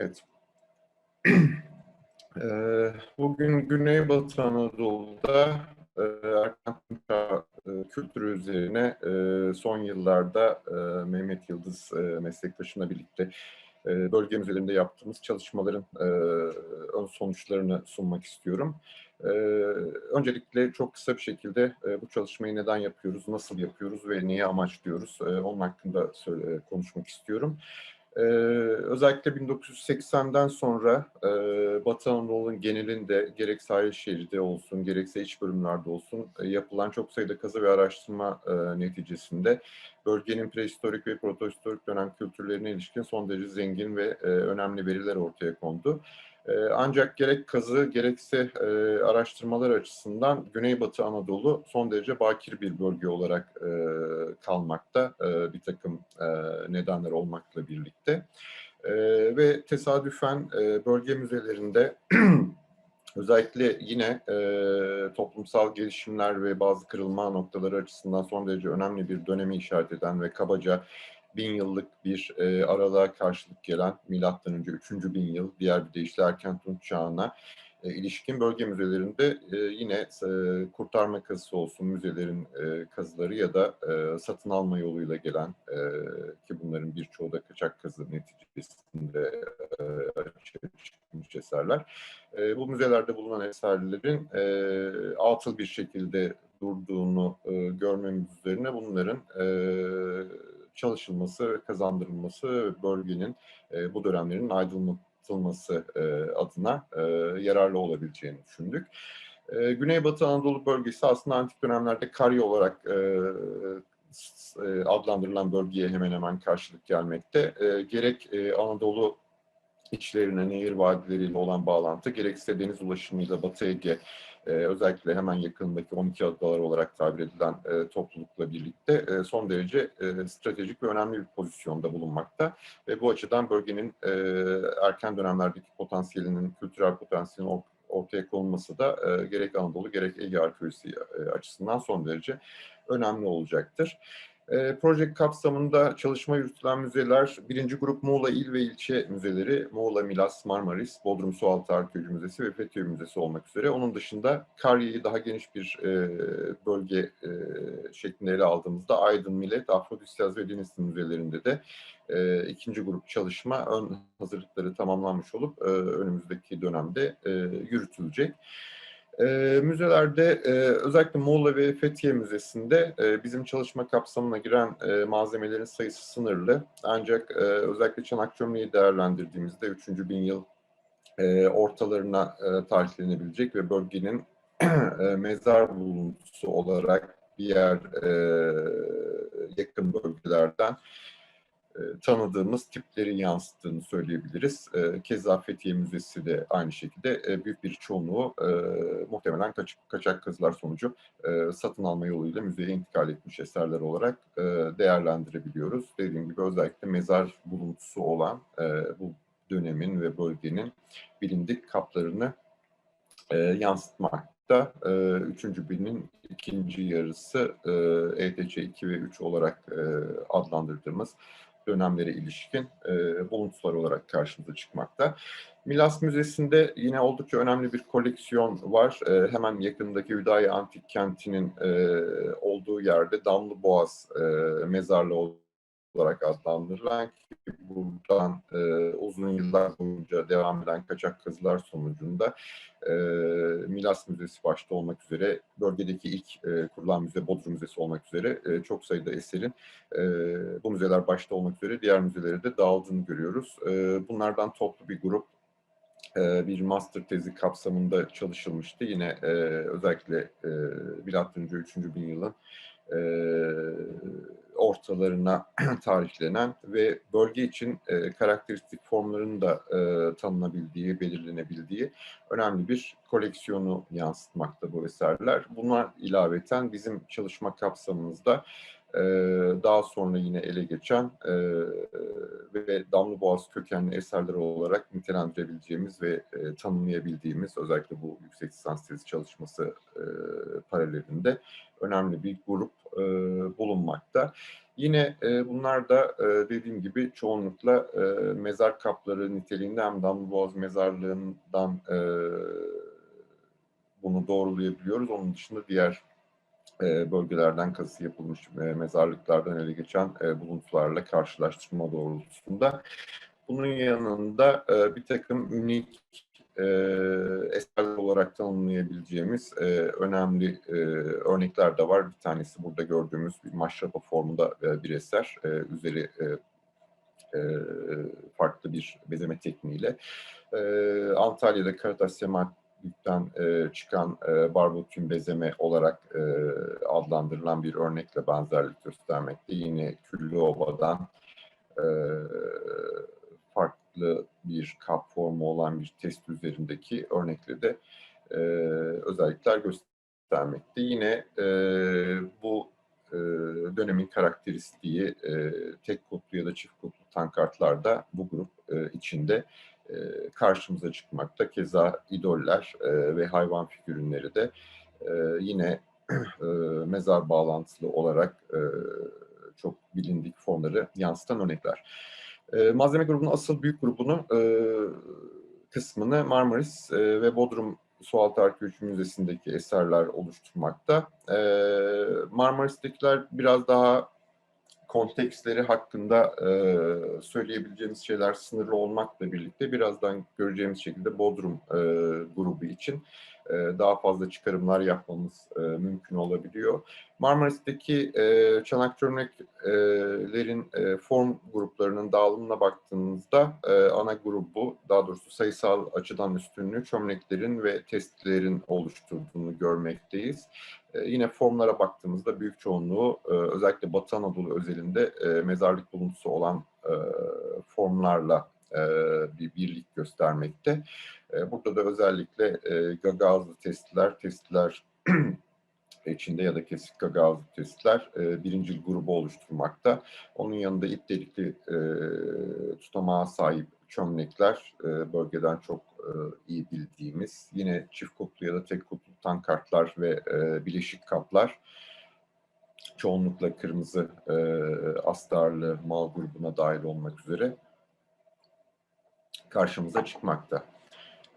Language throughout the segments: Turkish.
Evet. Eee, bugün Güneybatı Anadolu'da erken çağ eee, kültürü üzerine eee, son yıllarda Mehmet Yıldız meslektaşımla birlikte eee, bölge müzelerinde yaptığımız çalışmaların ön sonuçlarını sunmak istiyorum. Öncelikle çok kısa bir şekilde bu çalışmayı neden yapıyoruz, nasıl yapıyoruz ve neyi amaçlıyoruz onun hakkında konuşmak istiyorum. Ee, özellikle 1980'den sonra e, Batı Anadolu'nun genelinde gerek sahil şeridi olsun, gerekse iç bölümlerde olsun e, yapılan çok sayıda kazı ve araştırma e, neticesinde bölgenin prehistorik ve protohistorik dönem kültürlerine ilişkin son derece zengin ve e, önemli veriler ortaya kondu. E, ancak gerek kazı gerekse e, araştırmalar açısından Güneybatı Anadolu son derece bakir bir bölge olarak e, kalmakta e, bir takım nedenler olmakla birlikte. Ve tesadüfen bölge müzelerinde özellikle yine toplumsal gelişimler ve bazı kırılma noktaları açısından son derece önemli bir dönemi işaret eden ve kabaca bin yıllık bir e, aralığa karşılık gelen milattan önce 3. bin yıl diğer bir deyişle erken Tunç çağına e, ilişkin bölge müzelerinde e, yine e, kurtarma kazısı olsun müzelerin e, kazıları ya da e, satın alma yoluyla gelen e, ki bunların birçoğu da kaçak kazı neticesinde e, çıkmış eserler. E, bu müzelerde bulunan eserlerin e, atıl bir şekilde durduğunu e, görmemiz üzerine bunların e, çalışılması kazandırılması bölgenin e, bu dönemlerin aydınlatılması e, adına e, yararlı olabileceğini düşündük. E, Güneybatı Anadolu bölgesi aslında antik dönemlerde Karya olarak e, e, adlandırılan bölgeye hemen hemen karşılık gelmekte. E, gerek e, Anadolu içlerine, nehir vadileriyle olan bağlantı, gerekse deniz ulaşımıyla Batı Ege, e, özellikle hemen yakınındaki 12 adalar olarak tabir edilen e, toplulukla birlikte e, son derece e, stratejik ve önemli bir pozisyonda bulunmakta. Ve bu açıdan bölgenin e, erken dönemlerdeki potansiyelinin, kültürel potansiyelinin ortaya konulması da e, gerek Anadolu gerek Ege arkeolojisi e, açısından son derece önemli olacaktır. E, proje kapsamında çalışma yürütülen müzeler, birinci grup Muğla İl ve İlçe Müzeleri, Muğla, Milas, Marmaris, Bodrum Sualtı Arkeoloji Müzesi ve Fethiye Müzesi olmak üzere. Onun dışında Karya'yı daha geniş bir e, bölge e, şeklinde ele aldığımızda Aydın, Millet, Afrodisiaz ve Denizli müzelerinde de e, ikinci grup çalışma ön hazırlıkları tamamlanmış olup e, önümüzdeki dönemde e, yürütülecek. E, müzelerde e, özellikle Muğla ve Fethiye Müzesi'nde e, bizim çalışma kapsamına giren e, malzemelerin sayısı sınırlı. Ancak e, özellikle çanak çömleği değerlendirdiğimizde 3. bin yıl e, ortalarına e, tarihlenebilecek ve bölgenin e, mezar buluntusu olarak diğer e, yakın bölgelerden e, tanıdığımız tipleri yansıttığını söyleyebiliriz. E, keza Fethiye Müzesi de aynı şekilde e, büyük bir çoğunluğu muhtemelen kaçak, kaçak kazılar sonucu satın alma yoluyla müzeye intikal etmiş eserler olarak değerlendirebiliyoruz. Dediğim gibi özellikle mezar buluntusu olan bu dönemin ve bölgenin bilindik kaplarını yansıtmakta. Üçüncü binin ikinci yarısı ETC 2 ve 3 olarak adlandırdığımız dönemlere ilişkin e, buluntular olarak karşımıza çıkmakta. Milas Müzesi'nde yine oldukça önemli bir koleksiyon var. E, hemen yakındaki Hüdayi Antik Kenti'nin e, olduğu yerde Damlı Boğaz e, mezarlığı olarak adlandırılan ki buradan e, uzun yıllar boyunca devam eden kaçak kazılar sonucunda e, Milas Müzesi başta olmak üzere bölgedeki ilk e, kurulan müze Bodrum Müzesi olmak üzere e, çok sayıda eserin e, bu müzeler başta olmak üzere diğer müzelere de dağıldığını görüyoruz. E, bunlardan toplu bir grup bir master tezi kapsamında çalışılmıştı. Yine e, özellikle e, milattan önce 3. bin yılın e, ortalarına tarihlenen ve bölge için e, karakteristik formların da e, tanınabildiği, belirlenebildiği önemli bir koleksiyonu yansıtmakta bu eserler. Buna ilaveten bizim çalışma kapsamımızda e, daha sonra yine ele geçen e, ve Damlı Boğaz kökenli eserler olarak nitelendirebileceğimiz ve e, tanımlayabildiğimiz özellikle bu yüksek lisans tezi çalışması e, paralelinde önemli bir grup e, bulunmakta. Yine e, bunlar da e, dediğim gibi çoğunlukla mezar kapları niteliğinde hem Damlıboğaz mezarlığından e, bunu doğrulayabiliyoruz. Onun dışında diğer e, bölgelerden kazı yapılmış e, mezarlıklardan ele geçen e, buluntularla karşılaştırma doğrultusunda. Bunun yanında bir takım unik e, eserler olarak tanımlayabileceğimiz önemli e, örnekler de var. Bir tanesi burada gördüğümüz bir maşrapa formunda bir eser. Üzeri farklı bir bezeme tekniğiyle. Antalya'da Karataş Sematlik'ten e, çıkan e, barbotün bezeme olarak e, adlandırılan bir örnekle benzerlik göstermekte. Yine Küllüova'dan e, farklı bir kap formu olan bir test üzerindeki örnekle de e, özellikler göstermekte. Yine e, bu e, dönemin karakteristiği e, tek kutlu ya da çift kutlu tankartlarda bu grup e, içinde e, karşımıza çıkmakta. Keza idoller e, ve hayvan figürünleri de e, yine e, mezar bağlantılı olarak çok bilindik formları yansıtan örnekler. Malzeme grubunun asıl büyük grubunu kısmını Marmaris ve Bodrum Sualtı Arkeoloji Müzesi'ndeki eserler oluşturmakta. Marmaris'tekiler biraz daha kontekstleri hakkında e, söyleyebileceğimiz şeyler sınırlı olmakla birlikte birazdan göreceğimiz şekilde Bodrum e, grubu için e, daha fazla çıkarımlar yapmamız e, mümkün olabiliyor. Marmaris'teki e, çanak çömleklerin e, form gruplarının dağılımına baktığımızda e, ana grubu, daha doğrusu sayısal açıdan üstünlüğü çömleklerin ve testilerin oluşturduğunu görmekteyiz. E, yine formlara baktığımızda büyük çoğunluğu e, özellikle Batı Anadolu özelinde e, mezarlık buluntusu olan formlarla bir birlik göstermekte. Burada da özellikle gagazlı testiler, testiler içinde ya da kesik gagazlı testler e, birinci grubu oluşturmakta. Onun yanında ip delikli tutamağa sahip çömlekler e, bölgeden çok e, iyi bildiğimiz. Yine çift kutlu ya da tek kutlu tankartlar ve e, bileşik kaplar çoğunlukla kırmızı e, astarlı mal grubuna dahil olmak üzere karşımıza çıkmakta.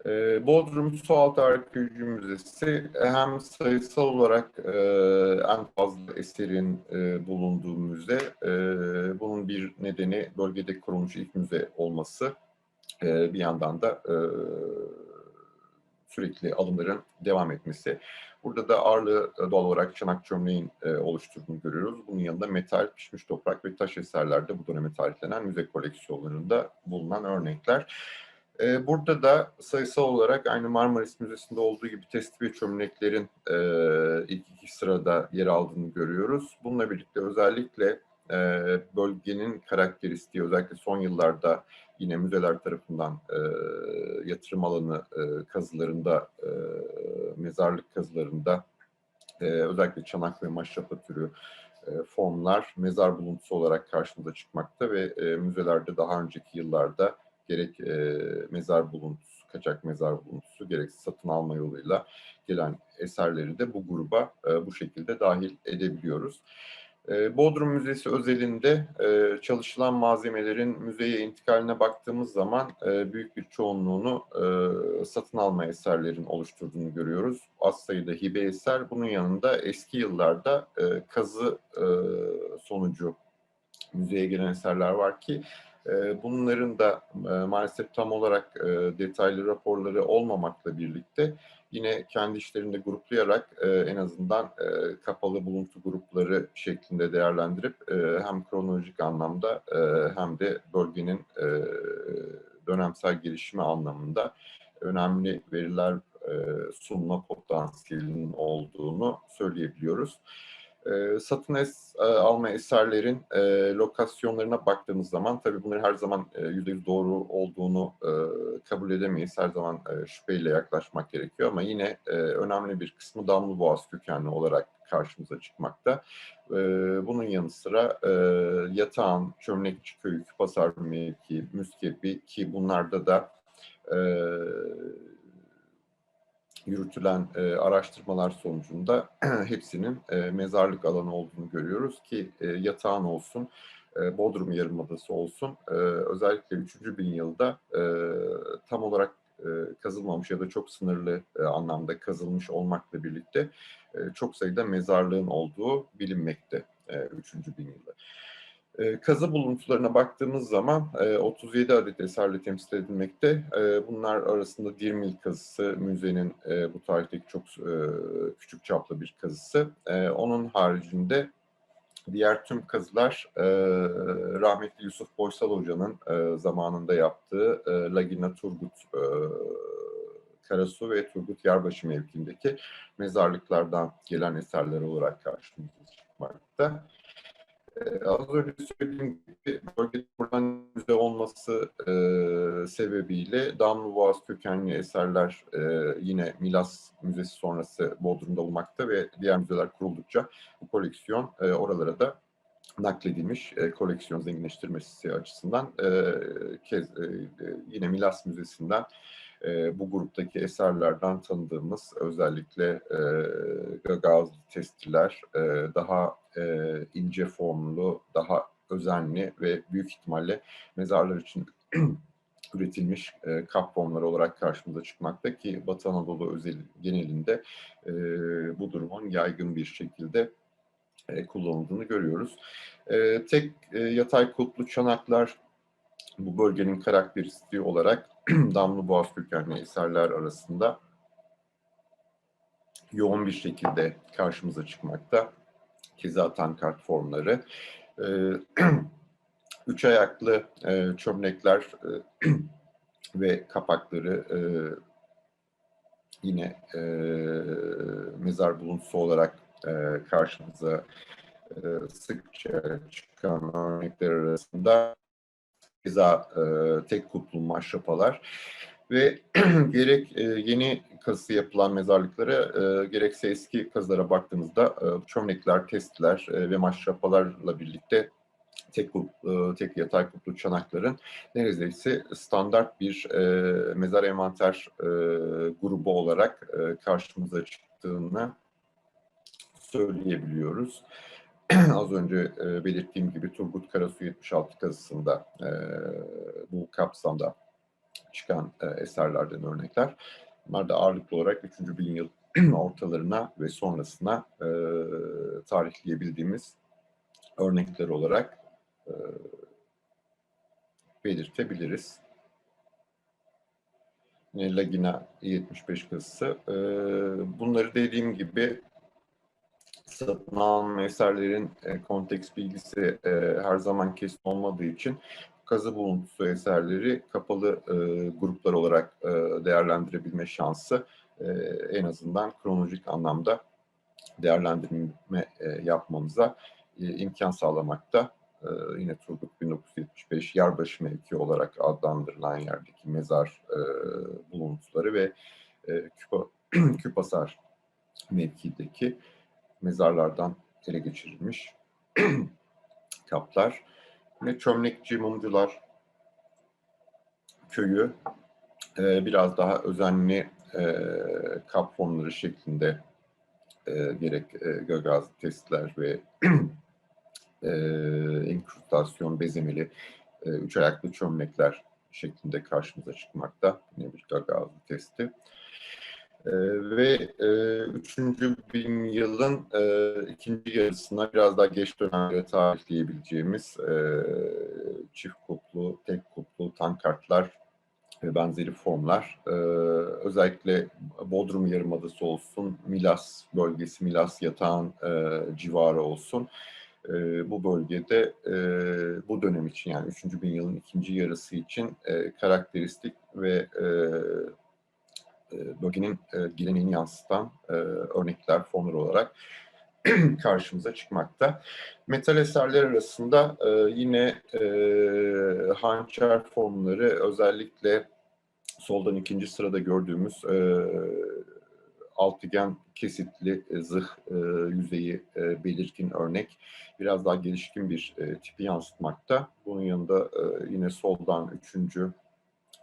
E, Bodrum Sualtı Arkeoloji Müzesi hem sayısal olarak e, en fazla eserin e, bulunduğu müze. E, bunun bir nedeni bölgede kurulmuş ilk müze olması. E, bir yandan da e, sürekli alımların devam etmesi. Burada da ağırlığı e, doğal olarak çanak çömleğin e, oluşturduğunu görüyoruz. Bunun yanında metal, pişmiş toprak ve taş eserlerde bu döneme tarihlenen müze koleksiyonlarında bulunan örnekler. E, burada da sayısal olarak aynı Marmaris Müzesi'nde olduğu gibi testi ve çömleklerin e, ilk iki sırada yer aldığını görüyoruz. Bununla birlikte özellikle e, bölgenin karakteristiği özellikle son yıllarda yine müzeler tarafından e, yatırım alanı e, kazılarında, e, mezarlık kazılarında e, özellikle çanak ve maşrapa türü e, formlar mezar buluntusu olarak karşımıza çıkmakta ve e, müzelerde daha önceki yıllarda gerek e, mezar buluntusu, kaçak mezar buluntusu, gerek satın alma yoluyla gelen eserleri de bu gruba e, bu şekilde dahil edebiliyoruz. E, Bodrum Müzesi özelinde e, çalışılan malzemelerin müzeye intikaline baktığımız zaman e, büyük bir çoğunluğunu e, satın alma eserlerin oluşturduğunu görüyoruz. Az sayıda hibe eser, bunun yanında eski yıllarda kazı sonucu müzeye gelen eserler var ki ee, bunların da maalesef tam olarak detaylı raporları olmamakla birlikte yine kendi işlerinde gruplayarak e, en azından kapalı buluntu grupları şeklinde değerlendirip hem kronolojik anlamda hem de bölgenin dönemsel gelişimi anlamında önemli veriler sunma potansiyelinin olduğunu söyleyebiliyoruz. E, satın es, e, alma eserlerin e, lokasyonlarına baktığımız zaman tabii bunları her zaman e, %100 doğru olduğunu e, kabul edemeyiz. Her zaman e, şüpheyle yaklaşmak gerekiyor ama yine e, önemli bir kısmı damlı boğaz kökenli olarak karşımıza çıkmakta. E, bunun yanı sıra e, Yatağan, Çömlekçi Köyü, Küpasar mevki, Müskebi ki bunlarda da e, yürütülen e, araştırmalar sonucunda hepsinin e, mezarlık alanı olduğunu görüyoruz ki e, yatağın olsun, e, Bodrum Yarımadası olsun, e, özellikle 3. bin yılda e, tam olarak e, kazılmamış ya da çok sınırlı e, anlamda kazılmış olmakla birlikte e, çok sayıda mezarlığın olduğu bilinmekte e, 3. bin yılda. E, kazı buluntularına baktığımız zaman e, 37 adet eserle temsil edilmekte. E, bunlar arasında Dirmil kazısı, müzenin e, bu tarihteki çok e, küçük çaplı bir kazısı. E, onun haricinde diğer tüm kazılar e, rahmetli Yusuf Boysal Hoca'nın e, zamanında yaptığı e, Lagina Turgut e, Karasu ve Turgut Yarbaşı mevkiindeki mezarlıklardan gelen eserler olarak karşımıza çıkmakta. Ee, az önce söylediğim gibi bölgede buradan müze olması e, sebebiyle Damlı Boğaz kökenli eserler e, yine Milas Müzesi sonrası Bodrum'da olmakta ve diğer müzeler kuruldukça bu koleksiyon e, oralara da nakledilmiş e, koleksiyon zenginleştirmesi açısından e, kez e, yine Milas Müzesi'nden e, bu gruptaki eserlerden tanıdığımız özellikle e, Gagazlı testiler e, daha e, ince formlu, daha özenli ve büyük ihtimalle mezarlar için üretilmiş e, kap formları olarak karşımıza çıkmakta ki Batı Anadolu özel, genelinde e, bu durumun yaygın bir şekilde e, kullanıldığını görüyoruz. E, tek e, yatay kutlu çanaklar bu bölgenin karakteristiği olarak Damlı Boğaz kökenli eserler arasında yoğun bir şekilde karşımıza çıkmakta. Keza tankart formları. E, üç ayaklı e, çömlekler e, ve kapakları e, yine mezar buluntusu olarak karşımıza sıkça çıkan örnekler arasında keza tek kutlu maşrapalar ve gerek e, yeni kazısı yapılan mezarlıklara e, gerekse eski kazılara baktığımızda e, çömlekler, testiler e, ve maşrapalarla birlikte tek, e, tek yatay kutlu çanakların neredeyse standart bir e, mezar envanter e, grubu olarak e, karşımıza çıktığını söyleyebiliyoruz. Az önce e, belirttiğim gibi Turgut Karasu 76 kazısında e, bu kapsamda çıkan e, eserlerden örnekler. Bunlar da ağırlıklı olarak 3. bin yıl ortalarına ve sonrasına e, tarihleyebildiğimiz örnekler olarak e, belirtebiliriz. Lagina 75 kazısı. E, bunları dediğim gibi satın alma eserlerin e, konteks bilgisi e, her zaman kesin olmadığı için kazı buluntusu eserleri kapalı e, gruplar olarak e, değerlendirebilme şansı e, en azından kronolojik anlamda değerlendirme e, yapmamıza e, imkan sağlamakta. E, yine Turgut 1975 Yarbaşı mevki olarak adlandırılan yerdeki mezar e, buluntuları ve e, Küpa, Küpasar mevkideki mezarlardan ele geçirilmiş kaplar ve Çömlekçi Mumcular köyü e, biraz daha özenli e, kap formları şeklinde e, gerek e, gögaz testler ve e, enkrustasyon bezemeli e, üç ayaklı çömlekler şeklinde karşımıza çıkmakta. Yine bir gagazlı testi. E, ve e, üçüncü bin yılın e, ikinci yarısına biraz daha geç dönemde tarihleyebileceğimiz e, çift kutlu, tek kutlu tankartlar ve benzeri formlar. E, özellikle Bodrum Yarımadası olsun, Milas bölgesi, Milas yatağın e, civarı olsun. E, bu bölgede e, bu dönem için yani 3. bin yılın ikinci yarısı için e, karakteristik ve e, bölgenin e, geleneğini yansıtan e, örnekler, fonlar olarak karşımıza çıkmakta. Metal eserler arasında e, yine e, hançer formları özellikle soldan ikinci sırada gördüğümüz e, altıgen kesitli e, zırh e, yüzeyi e, belirgin örnek. Biraz daha gelişkin bir e, tipi yansıtmakta. Bunun yanında e, yine soldan üçüncü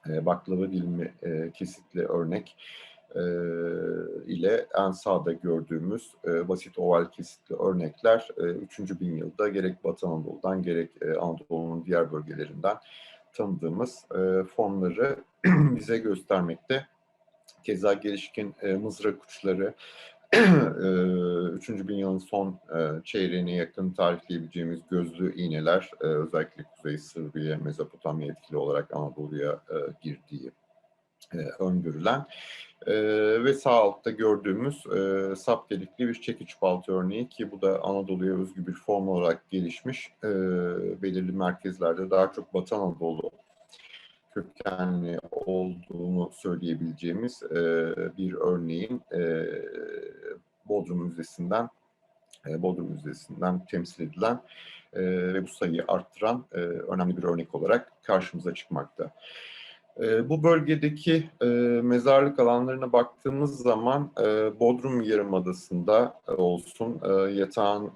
e, baklava dilimi e, kesitli örnek e, ile en sağda gördüğümüz e, basit oval kesitli örnekler e, 3. bin yılda gerek Batı Anadolu'dan gerek e, Anadolu'nun diğer bölgelerinden tanıdığımız e, formları bize göstermekte. Keza gelişkin e, mızrak uçları 3. bin yılın son çeyreğine yakın tarihleyebileceğimiz gözlü iğneler özellikle Kuzey Sırbiye, Mezopotamya etkili olarak Anadolu'ya girdiği öngörülen ve sağ altta gördüğümüz e, sap delikli bir çekiç balta örneği ki bu da Anadolu'ya özgü bir form olarak gelişmiş belirli merkezlerde daha çok Batı Anadolu kökenli olduğunu söyleyebileceğimiz e, bir örneğin e, Bodrum Müzesi'nden e, Bodrum Müzesi'nden temsil edilen e, ve bu sayıyı arttıran e, önemli bir örnek olarak karşımıza çıkmakta. E, bu bölgedeki e, mezarlık alanlarına baktığımız zaman e, Bodrum Yarımadası'nda e, olsun, yatağın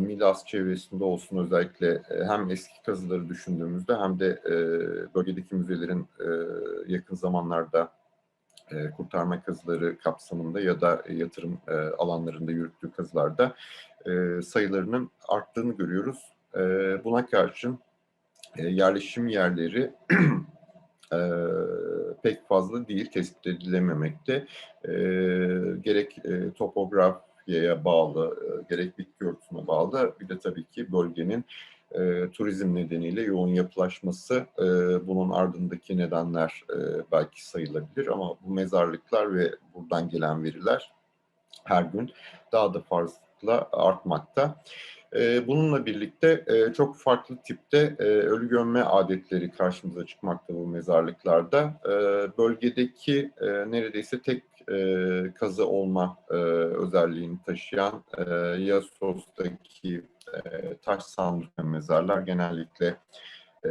Milas çevresinde olsun özellikle hem eski kazıları düşündüğümüzde hem de bölgedeki müzelerin yakın zamanlarda kurtarma kazıları kapsamında ya da yatırım alanlarında yürüttüğü kazılarda e, sayılarının arttığını görüyoruz. E, buna karşın yerleşim yerleri e, pek fazla değil, tespit edilememekte. E, gerek e, topografyaya bağlı, e, gerek bitki örtüsüne bağlı, bir de tabii ki bölgenin e, turizm nedeniyle yoğun yapılaşması, e, bunun ardındaki nedenler e, belki sayılabilir ama bu mezarlıklar ve buradan gelen veriler her gün daha da fazla artmakta. Bununla birlikte çok farklı tipte ölü gömme adetleri karşımıza çıkmakta bu mezarlıklarda. Bölgedeki neredeyse tek kazı olma özelliğini taşıyan e, Yasos'taki taş sandık mezarlar genellikle e,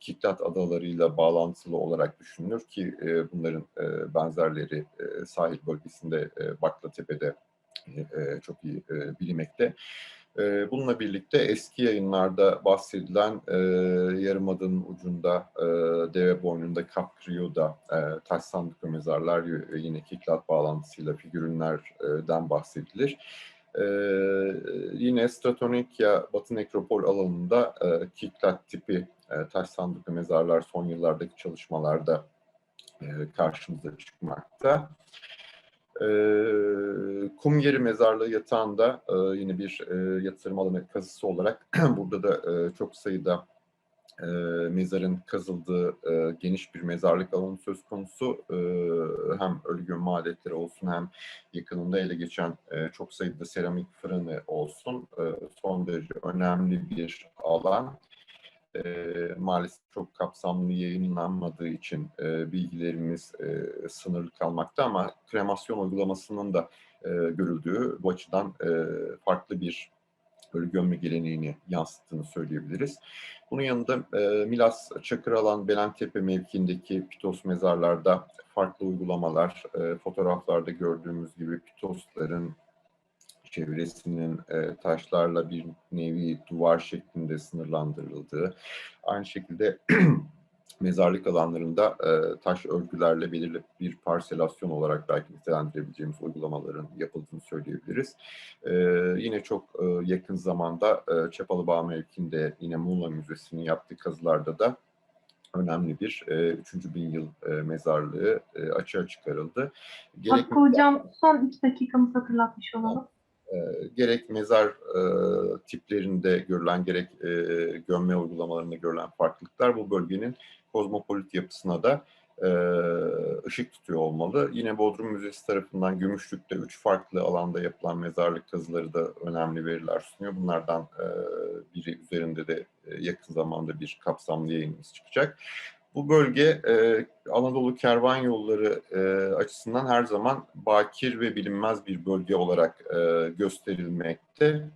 Kiklat adalarıyla bağlantılı olarak düşünülür ki e, bunların e, benzerleri e, sahil bölgesinde e, Baklatepe'de e, çok iyi e, bilinmekte. E, bununla birlikte eski yayınlarda bahsedilen e, Yarımada'nın ucunda e, deve boynunda Kapkriyu'da e, taş sandıklı mezarlar ve yine Kiklat bağlantısıyla figürünlerden bahsedilir. Ee, yine Stratonikya Batı Nekropol alanında e, Kiklat tipi e, taş sandıklı mezarlar son yıllardaki çalışmalarda e, karşımıza çıkmakta. E, kum yeri mezarlığı yatağında e, yine bir e, yatırım alanı kazısı olarak burada da e, çok sayıda e, mezarın kazıldığı e, geniş bir mezarlık alanı söz konusu. E, hem ölü gömme olsun hem yakınında ele geçen e, çok sayıda seramik fırını olsun. E, son derece önemli bir alan. E, maalesef çok kapsamlı yayınlanmadığı için e, bilgilerimiz e, sınırlı kalmakta ama kremasyon uygulamasının da e, görüldüğü bu açıdan e, farklı bir böyle gömme geleneğini yansıttığını söyleyebiliriz. Bunun yanında e, Milas Çakıralan Belentepe mevkiindeki Pitos mezarlarda farklı uygulamalar, e, fotoğraflarda gördüğümüz gibi Pitosların çevresinin e, taşlarla bir nevi duvar şeklinde sınırlandırıldığı, aynı şekilde mezarlık alanlarında e, taş örgülerle belirli bir parselasyon olarak belki nitelendirebileceğimiz uygulamaların yapıldığını söyleyebiliriz. E, yine çok e, yakın zamanda e, Çapalıbağ mevkinde yine Muğla Müzesi'nin yaptığı kazılarda da önemli bir e, 3. bin yıl e, mezarlığı e, açığa çıkarıldı. Gerek Hakkı Hocam son 2 dakikamız hatırlatmış olalım. E, gerek mezar e, tiplerinde görülen gerek e, gömme uygulamalarında görülen farklılıklar bu bölgenin kozmopolit yapısına da e, ışık tutuyor olmalı. Yine Bodrum Müzesi tarafından Gümüşlük'te üç farklı alanda yapılan mezarlık kazıları da önemli veriler sunuyor. Bunlardan e, biri üzerinde de e, yakın zamanda bir kapsamlı yayınımız çıkacak. Bu bölge e, Anadolu kervan yolları e, açısından her zaman bakir ve bilinmez bir bölge olarak e, gösterilmekte.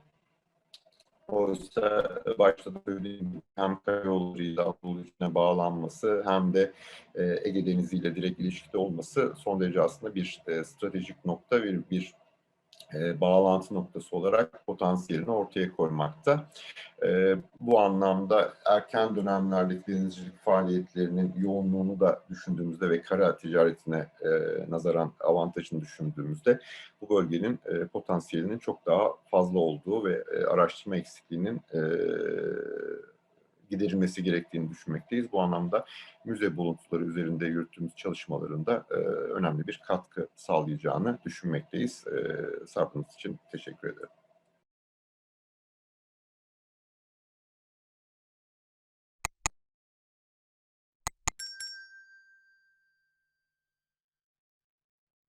Oysa başta söylediğim hem karayollarıyla Anadolu içine bağlanması hem de e, Ege Denizi ile direkt ilişkide olması son derece aslında bir e, stratejik nokta, bir, bir e, bağlantı noktası olarak potansiyelini ortaya koymakta. E, bu anlamda erken dönemlerdeki denizcilik faaliyetlerinin yoğunluğunu da düşündüğümüzde ve kara ticaretine e, nazaran avantajını düşündüğümüzde bu bölgenin e, potansiyelinin çok daha fazla olduğu ve e, araştırma eksikliğinin e, giderilmesi gerektiğini düşünmekteyiz. Bu anlamda müze buluntuları üzerinde yürüttüğümüz çalışmalarında e, önemli bir katkı sağlayacağını düşünmekteyiz. E, sabrınız için teşekkür ederim.